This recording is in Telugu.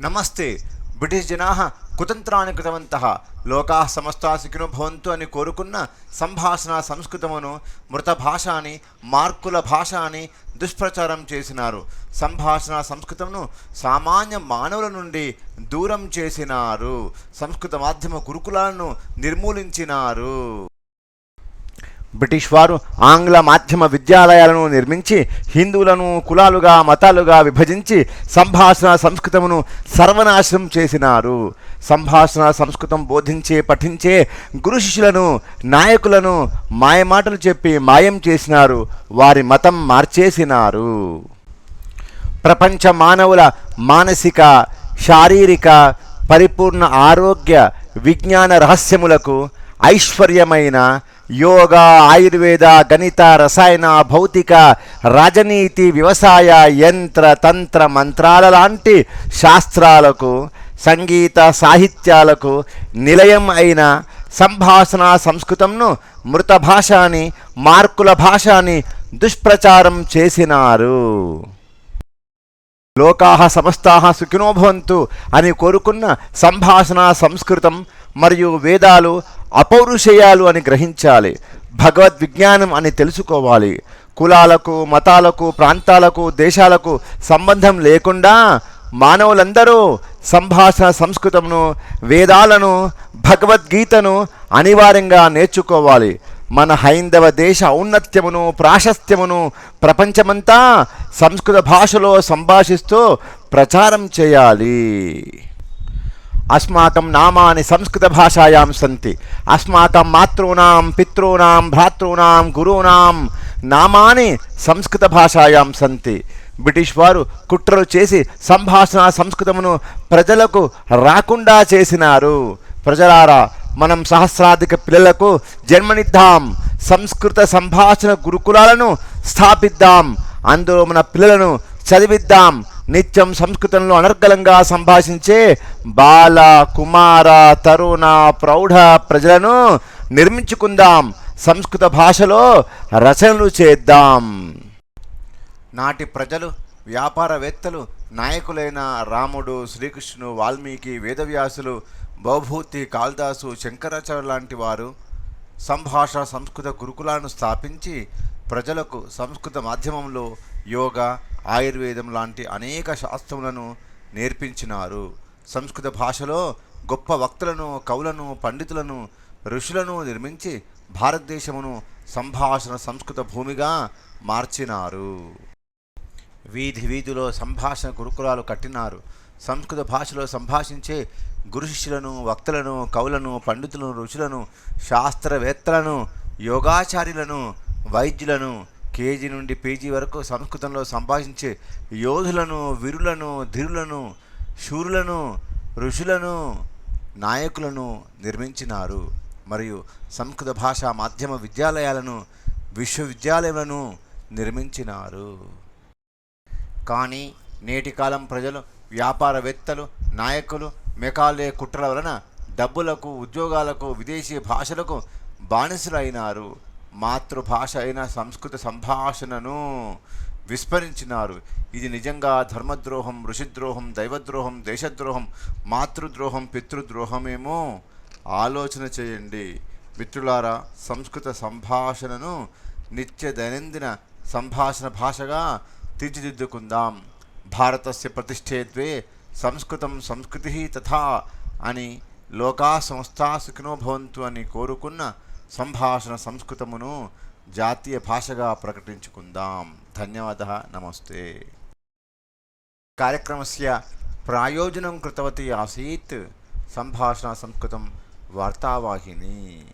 నమస్తే. బ్రిటిష్ జనా కుతంత్రాన్ని కృతవంత. లోకా సమస్తా సుఖినో భవంతు అని కోరుకున్న సంభాషణ సంస్కృతమును మృత భాష అని మార్కుల భాష అని దుష్ప్రచారం చేసినారు. సంభాషణ సంస్కృతమును సామాన్య మానవుల నుండి దూరం చేసినారు. సంస్కృత మాధ్యమ గురుకులాలను నిర్మూలించినారు. బ్రిటిష్ వారు ఆంగ్ల మాధ్యమ విద్యాలయాలను నిర్మించి హిందువులను కులాలుగా మతాలుగా విభజించి సంభాషణ సంస్కృతమును సర్వనాశనం చేసినారు. సంభాషణ సంస్కృతం బోధించే పఠించే గురు శిష్యులను నాయకులను మాయమాటలు చెప్పి మాయం చేసినారు. వారి మతం మార్చేసినారు. ప్రపంచ మానవుల మానసిక శారీరక పరిపూర్ణ ఆరోగ్య విజ్ఞాన రహస్యములకు ఐశ్వర్యమైన యోగ ఆయుర్వేద గణిత రసాయన భౌతిక రాజనీతి వ్యవసాయ యంత్ర తంత్ర మంత్రాల లాంటి శాస్త్రాలకు సంగీత సాహిత్యాలకు నిలయం అయిన సంభాషణ సంస్కృతంను మృత భాష అని మార్కుల భాష అని దుష్ప్రచారం చేసినారు. లోకాహ సమస్తాహ సుఖినోభవంతు అని కోరుకున్న సంభాషణ సంస్కృతం మరియు వేదాలు అపౌరుషేయాలు అని గ్రహించాలి భగవద్ విజ్ఞానం అని తెలుసుకోవాలి. కులాలకు మతాలకు ప్రాంతాలకు దేశాలకు సంబంధం లేకుండా మానవులందరూ సంభాషణ సంస్కృతమును వేదాలను భగవద్గీతను అనివార్యంగా నేర్చుకోవాలి. మన హైందవ దేశ ఔన్నత్యమును ప్రాశస్త్యమును ప్రపంచమంతా సంస్కృత భాషలో సంభాషిస్తూ ప్రచారం చేయాలి. అస్మాకం నామాని సంస్కృత భాషాయాం సంతి. అస్మాకం మాతృనాం పితృనాం భ్రాతృనాం గురూణాం నామాని సంస్కృత భాషాయాం సంతి. బ్రిటిష్ వారు కుట్రలు చేసి సంభాషణ సంస్కృతమును ప్రజలకు రాకుండా చేసినారు. ప్రజలారా మనం సహస్రాధిక పిల్లలకు జన్మనిద్దాం. సంస్కృత సంభాషణ గురుకులాలను స్థాపిద్దాం. అందులో మన పిల్లలను చదివిద్దాం. నిత్యం సంస్కృతంలో అనర్గళంగా సంభాషించే బాల కుమార తరుణ ప్రౌఢ ప్రజలను నిర్మించుకుందాం. సంస్కృత భాషలో రచనలు చేద్దాం. నాటి ప్రజలు వ్యాపారవేత్తలు నాయకులైన రాముడు శ్రీకృష్ణుడు వాల్మీకి వేదవ్యాసులు భవభూతి కాళిదాసు శంకరాచార్య లాంటి వారు సంభాష సంస్కృత గురుకులాలను స్థాపించి ప్రజలకు సంస్కృత మాధ్యమంలో యోగా ఆయుర్వేదం లాంటి అనేక శాస్త్రములను నేర్పించినారు. సంస్కృత భాషలో గొప్ప వక్తలను కవులను పండితులను ఋషులను నిర్మించి భారతదేశమును సంభాషణ సంస్కృత భూమిగా మార్చినారు. వీధి వీధిలో సంభాషణ గురుకులాలు కట్టినారు. సంస్కృత భాషలో సంభాషించే గురు శిష్యులను వక్తలను కవులను పండితులను ఋషులను శాస్త్రవేత్తలను యోగాచార్యులను వైద్యులను కేజీ నుండి పీజీ వరకు సంస్కృతంలో సంభాషించే యోధులను వీరులను ధీరులను శూరులను ఋషులను నాయకులను నిర్మించినారు. మరియు సంస్కృత భాషా మాధ్యమ విద్యాలయాలను విశ్వవిద్యాలయాలను నిర్మించినారు. కానీ నేటి కాలం ప్రజలు వ్యాపారవేత్తలు నాయకులు మెకాలే కుట్రల వలన డబ్బులకు ఉద్యోగాలకు విదేశీ భాషలకు బానిసలైనారు. మాతృభాష అయిన సంస్కృత సంభాషణను విస్మరించినారు. ఇది నిజంగా ధర్మద్రోహం ఋషిద్రోహం దైవద్రోహం దేశద్రోహం మాతృద్రోహం పితృద్రోహమేమో? ఆలోచన చేయండి. మిత్రులారా సంస్కృత సంభాషణను నిత్య దైనందిన సంభాషణ భాషగా తీర్చిదిద్దుకుందాం. భారతస్య ప్రతిష్టేత్వే సంస్కృతం సంస్కృతి తథా అని లోకా సంస్థా సుఖినో భవంతు అని కోరుకున్న సంభాషణ సంస్కృతమును జాతీయ భాషగా ప్రకటించుకుందాం. ధన్యవాద. నమస్తే. కార్యక్రమస్య ప్రాయోజనం కృతవతి ఆసీత్. సంభాషణ సంస్కృతం వార్తావాహిని.